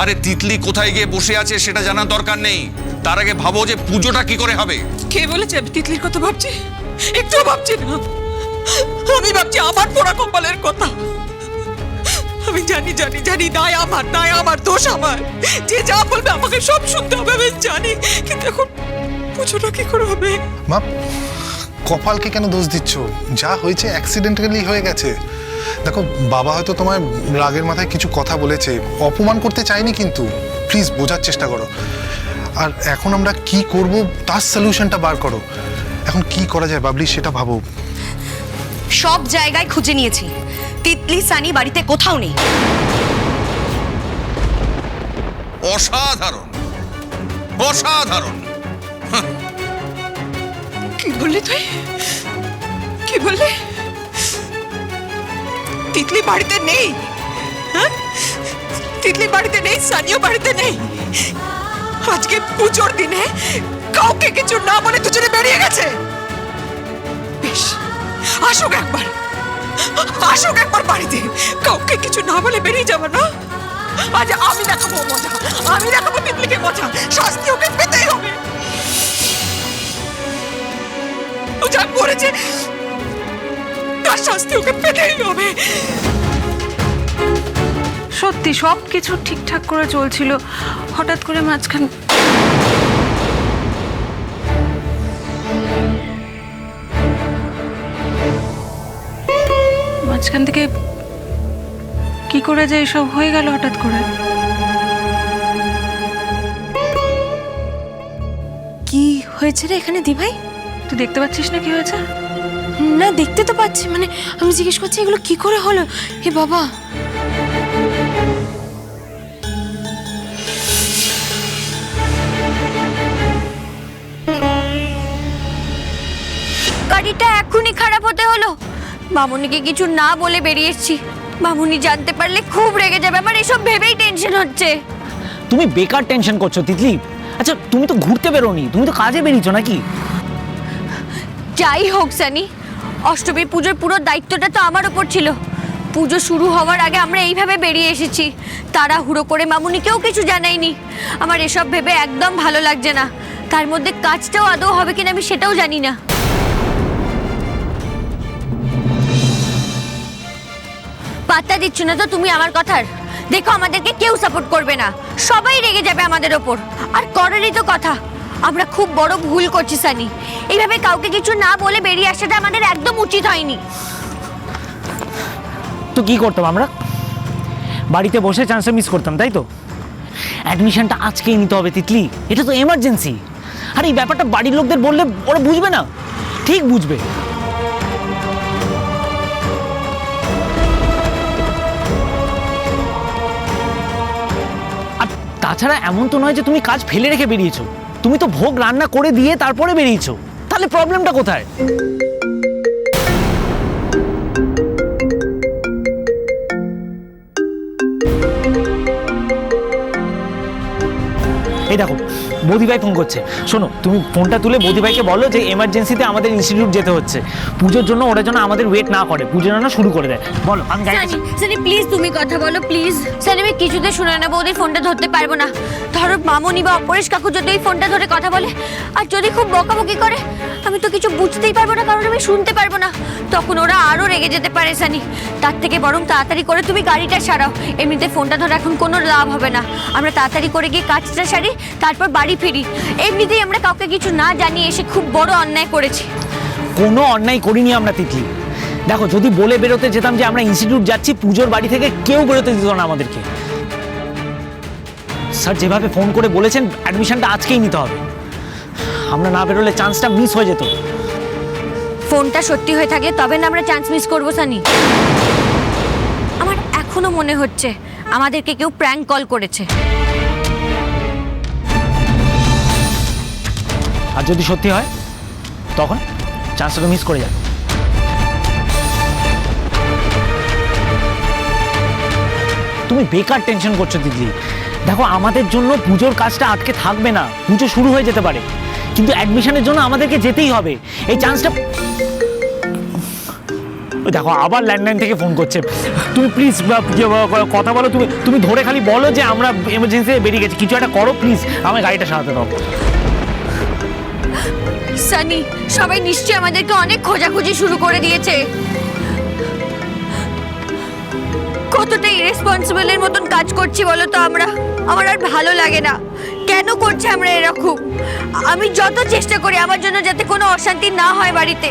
আরে তিতলি কোথায় গিয়ে বসে আছে সেটা জানার দরকার নেই। তার আগে ভাবো যে পুজোটা কি করে হবে। কে বলেছে আমি তিতলির কথা ভাবছি? একটুও ভাবছি না। আমি ভাবছি আমার পোড়া কপালের কথা। আমি জানি জানি জানি দায় আমার দায় আমার দোষ আমার। যে যা বলবে আমাকে সব শুনতে হবে আমি জানি। কিন্তু এখন পুজোটা কি করে হবে? মা কপালকে কেন দোষ দিচ্ছ? যা হয়েছে অ্যাক্সিডেন্টালি হয়ে গেছে। দেখো বাবা হয়তো তোমার রাগের মাথায় কিছু কথা বলেছে অপমান করতে চাইনি কিন্তু। প্লিজ বোঝার চেষ্টা করো। আর এখন আমরা কি করব তার সলিউশনটা বার করো। এখন কি করা যায় বাবলি সেটা ভাবো। সব জায়গায় খুঁজে নিয়েছি। তিতলি সানি বাড়িতে কোথাও নেই। অসাধারণ। অসাধারণ। কি বললি তুই? কি বললি? তিতলি বাড়িতে নেই। হ্যাঁ? তিতলি বাড়িতে নেই, সানিও বাড়িতে নেই। আজকে পুজোর দিনে কাউকে কিছু না বলে দুজনে বেরিয়ে গেছে। বেশ, আসুক একবার। আসুক একবার বাড়িতে। কাউকে কিছু না বলে বেরিয়ে যাবে না। আজ আমি দেখাবো মজা। আমি দেখাবো তিতলিকে মজা। শাস্তি ওকে পেতেই হবে। ও যা করেছে তার শাস্তি ওকে পেতেই হবে। সত্যি সব কিছু ঠিকঠাক করে চলছিল। হঠাৎ করে মাঝখান মাঝখান থেকে কি করে যে এসব হয়ে গেল হঠাৎ করে? কি হয়েছে রে এখানে দিভাই? তুই দেখতে পাচ্ছিস না কি হয়েছে? না দেখতে তো পাচ্ছি মানে আমি জিজ্ঞেস করছি এগুলো কি করে হলো? হে বাবা। গাড়িটা এখনই খারাপ হতে হলো। মামুনিকে কিছু না বলে বেরিয়ে এসেছি। মামুনি জানতে পারলে খুব রেগে যাবে আমার এসব ভেবেই টেনশন হচ্ছে। তুমি বেকার টেনশন করছ তিতলি। আচ্ছা তুমি তো ঘুরতে বেরোনি তুমি তো কাজে বেরিয়েছো নাকি? যাই হোক সানি অষ্টমী পুজোর পুরো দায়িত্বটা তো আমার ওপর ছিল। পুজো শুরু হওয়ার আগে আমরা এইভাবে বেরিয়ে এসেছি। তারা হুড়ো করে মামুনিকেও কিছু জানাইনি। আমার এসব ভেবে একদম ভালো লাগছে না। তার মধ্যে কাজটাও আদৌ হবে কিনা আমি সেটাও জানি না। পাত্তা দিচ্ছ না তো তুমি আমার কথার? দেখো আমাদেরকে কেউ সাপোর্ট করবে না। সবাই রেগে যাবে আমাদের ওপর। আর করারই তো কথা। আমরা খুব বড় ভুল করছি, সানি। এইভাবে কাউকে কিছু না বলে বেরিয়ে আসাটা আমাদের একদম উচিত হয়নি। তো কি করতাম আমরা? বাড়িতে বসে চান্সটা মিস করতাম, তাই তো? অ্যাডমিশনটা আজকেই নিতে হবে, তিতলি। এটা তো এমার্জেন্সি আর, এই ব্যাপারটা বাড়ির লোকদের বললে ওরা বুঝবে না। ঠিক বুঝবে। আর তাছাড়া এমন তো নয় যে তুমি কাজ ফেলে রেখে বেরিয়েছো। তুমি তো ভোগ রান্না করে দিয়ে তারপরে বেরিয়েছো। তাহলে প্রবলেমটা কোথায়? এই দেখো বৌদিভাই ফোন করছে। শোনো তুমি ফোনটা তুলে বৌদিভাইকে বলো যে এমার্জেন্সিতে আমাদের ইনস্টিটিউট যেতে হচ্ছে। পুজোর জন্য ওরা যেন আমাদের ওয়েট না করে পুজো যেন শুরু করে দেয়। বলো আমি সানি সানি প্লিজ তুমি কথা বলো প্লিজ সানি আমি কিছুতে শুনে না বৌদির ফোনটা ধরতে পারব না। ধরো মামনি বা অপরেশ কাকু যদি এই ফোনটা ধরে কথা বলে আর যদি খুব বকাবকি করে আমি তো কিছু বুঝতেই পারব না কারণ আমি শুনতে পারব না। তখন ওরা আরও রেগে যেতে পারে সানি। তার থেকে বরং তাড়াতাড়ি করে তুমি গাড়িটা সারাও। এমনিতে ফোনটা ধরে এখন কোনো লাভ হবে না। আমরা তাড়াতাড়ি করে গিয়ে কাজটা সারি তারপর বাড়ি ফিরি। এমনিতেই আমরা কাউকে কিছু না জানিয়ে এসে খুব বড় অন্যায় করেছি। কোনো অন্যায় করিনি আমরা তিতলি। দেখো যদি বলে বেরোতে যেতাম যে আমরা ইনস্টিটিউট যাচ্ছি পুজোর বাড়ি থেকে কেউ বেরোতে দিত না আমাদেরকে। স্যার যেভাবে ফোন করে বলেছেন অ্যাডমিশনটা আজকেই নিতে হবে। আমরা না বেরোলে চান্সটা মিস হয়ে যেত। ফোনটা সত্যি হয়ে থাকলে তবে না আমরা চান্স মিস করব সানি। আমার এখনও মনে হচ্ছে আমাদেরকে কেউ প্র্যাঙ্ক কল করেছে। আর যদি সত্যি হয়, তখন চান্সটা তো মিস করে যাবে। তুমি বেকার টেনশন করছ, দিদি। দেখো, আমাদের জন্য পুজোর কাজটা আটকে থাকবে না। পুজো শুরু হয়ে যেতে পারে। কিন্তু অ্যাডমিশনের জন্য আমাদেরকে যেতেই হবে। এই চান্সটা দেখো, আবার ল্যান্ডলাইন থেকে ফোন করছে। তুমি প্লিজ কথা বলো। তুমি তুমি ধরে খালি বলো যে আমরা এমার্জেন্সি বেরিয়ে গেছি। কিছু একটা করো প্লিজ আমার গাড়িটা সারাতে দাও। সানি, সবাই নিশ্চয়ই আমাদেরকে অনেক খোঁজাখুঁজি শুরু করে দিয়েছে। কতটা ইরেসপন্সিবলের মতন কাজ করছি বলো তো আমরা? আমার আর ভালো লাগে না। কেন করছে আমরা এরকম? আমি যত চেষ্টা করি আমার জন্য যাতে কোনো অশান্তি না হয় বাড়িতে,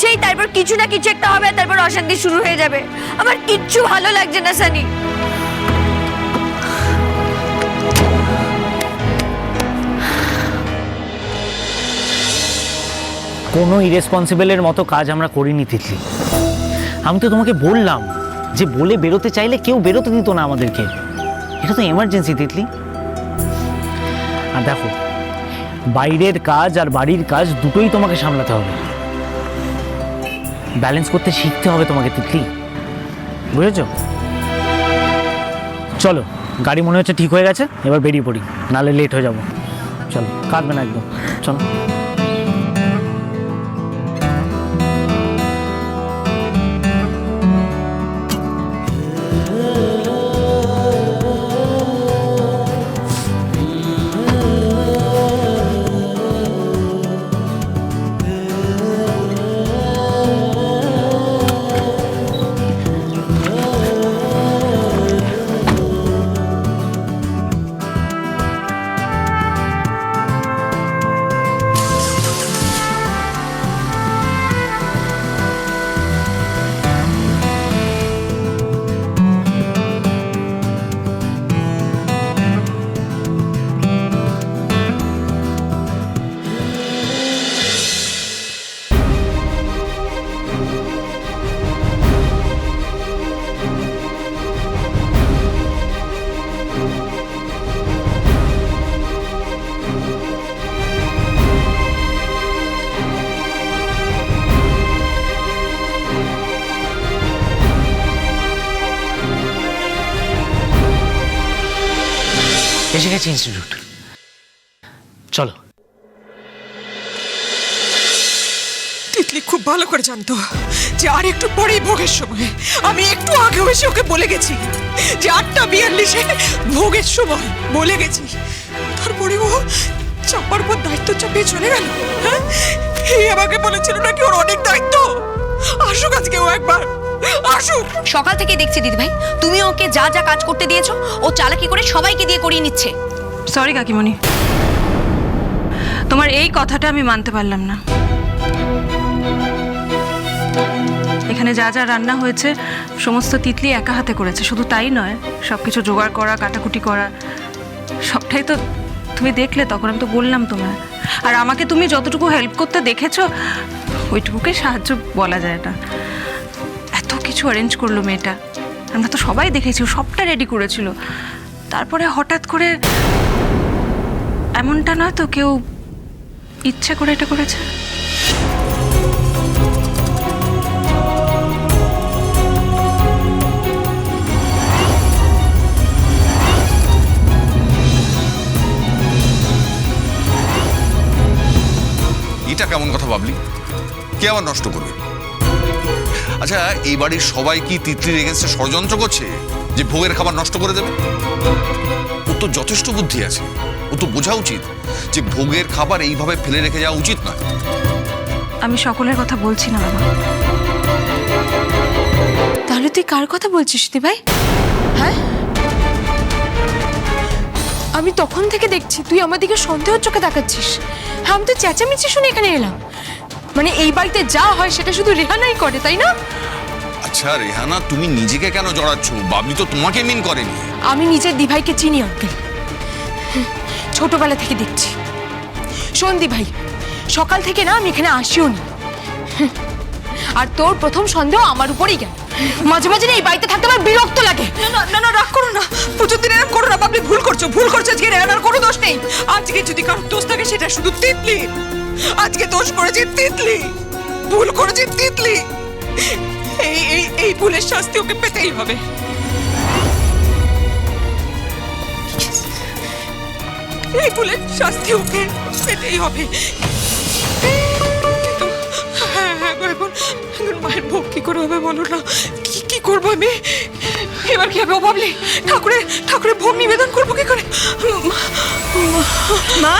সেই তারপর কিছু না কিছু একটা হবে তারপর অশান্তি শুরু হয়ে যাবে। আমার কিচ্ছু ভালো লাগছে না সানি। কোনো ইরেসপন্সিবলের মতো কাজ আমরা করিনি, তিতলি। আমি তো তোমাকে বললাম যে বলে বেরোতে চাইলে কেউ বেরোতে দিত না আমাদেরকে। এটা তো এমার্জেন্সি তিতলি। আর দেখো, বাইরের কাজ আর বাড়ির কাজ দুটোই তোমাকে সামলাতে হবে। ব্যালেন্স করতে শিখতে হবে তোমাকে, তিতলি। বুঝেছ? চলো, গাড়ি মনে হচ্ছে ঠিক হয়ে গেছে, এবার বেরিয়ে পড়ি, নালে লেট হয়ে যাব। চলো, কাঁদবে না একদম। চলো। এসে গেছে ইনস্টিটিউট চলো। তিতলি খুব ভালো করে জানতো যে আর একটু পরেই ভোগের সময়। আমি একটু আগে এসে ওকে বলে গেছি যে আটটা বিয়াল্লিশে ভোগের সময় বলে গেছি। তারপরে ও চাপার পর দায়িত্ব চাপিয়ে চলে গেল হ্যাঁ? আমাকে বলেছিল নাকি ওর অনেক দায়িত্ব। আসুক আজকে ও একবার। আসুক। সকাল থেকে দেখছি দিদিভাই তুমি ওকে যা যা কাজ করতে দিয়েছ ও চালাকি করে সবাইকে দিয়ে করিয়ে নিচ্ছে। সরি কাকিমণি। তোমার এই কথাটা আমি মানতে পারলাম না। এখানে যা যা রান্না হয়েছে সমস্ত তিতলি একা হাতে করেছে। শুধু তাই নয় সব কিছু জোগাড় করা কাটাকুটি করা সবটাই তো তুমি দেখলে তখন আমি তো বললাম তোমায়। আর আমাকে তুমি যতটুকু হেল্প করতে দেখেছ ওইটুকুকে সাহায্য বলা যায় না। অ্যারেঞ্জ করল মেয়েটা। আমরা তো সবাই দেখেছি সবটা রেডি করেছিল। তারপরে হঠাৎ করে এমনটা নয় তো কেউ ইচ্ছে করে এটা করেছে? এটা কেমন কথা ভাবলি কে আবার নষ্ট করবে? আচ্ছা এই বাড়ির সবাই কি তিতলির এগেনস্টে ষড়যন্ত্র করছে? যে ভোগের খাবার নষ্ট করে দেবে? ও তো যথেষ্ট বুদ্ধি আছে। ও তো বোঝা উচিত যে ভোগের খাবার এইভাবে ফেলে রেখে যাওয়া উচিত নয়। আমি সকলের কথা বলছি না বাবা। তাহলে তুই কার কথা বলছিস দিদিভাই হ্যাঁ? আমি তখন থেকে দেখছি তুই আমার দিকে সন্দেহের চোখে তাকাচ্ছিস। হ্যাঁ আমি তো চেঁচামেচি শুনে এখানে এলাম। মানে এই বাড়িতে যা হয় সেটা শুধু রেহানাই করে তাই না? আচ্ছা রেহানা তুমি নিজেকে কেন জড়াচ্ছ? বাবলি তো তোমাকে মিন করেনি। আমি নিজের দিভাইকে চিনি আঙ্কেল ছোটবেলা থেকে দেখছি। শোন দিভাই সকাল থেকে না আমি এখানে আসিও নি। আর তোর প্রথম সন্দেহ আমার উপরেই গেল। মাঝে মাঝে না এই বাড়িতে থাকতে আমার বিরক্ত লাগে। না না না না, রাগ করো না। পুজোর দিন এরকম করো না, বাবলি, ভুল করছ ভুল করছ আজকে রেহানার কোনো দোষ নেই। আজকে যদি কারোর দোষ থাকে, সেটা শুধু তিতলি। আজকে দোষ করেছে তিতলি। ভুল করেছে তিতলি। এই এই এই ভুলের শাস্তি ওকে পেতেই হবে। এই ভুলের শাস্তি ওকে পেতেই হবে। হ্যাঁ হ্যাঁ এখন মায়ের কি করে হবে বলো না কি কি করব আমি? এবার কি হবে ও ভাবলি ঠাকুরের ঠাকুরের ভোগ নিবেদন করব কি করে? মা?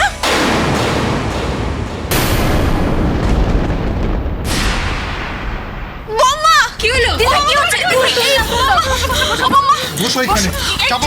বৌমা! কি হলো? কি হচ্ছে? বসো এখানে। চাপা।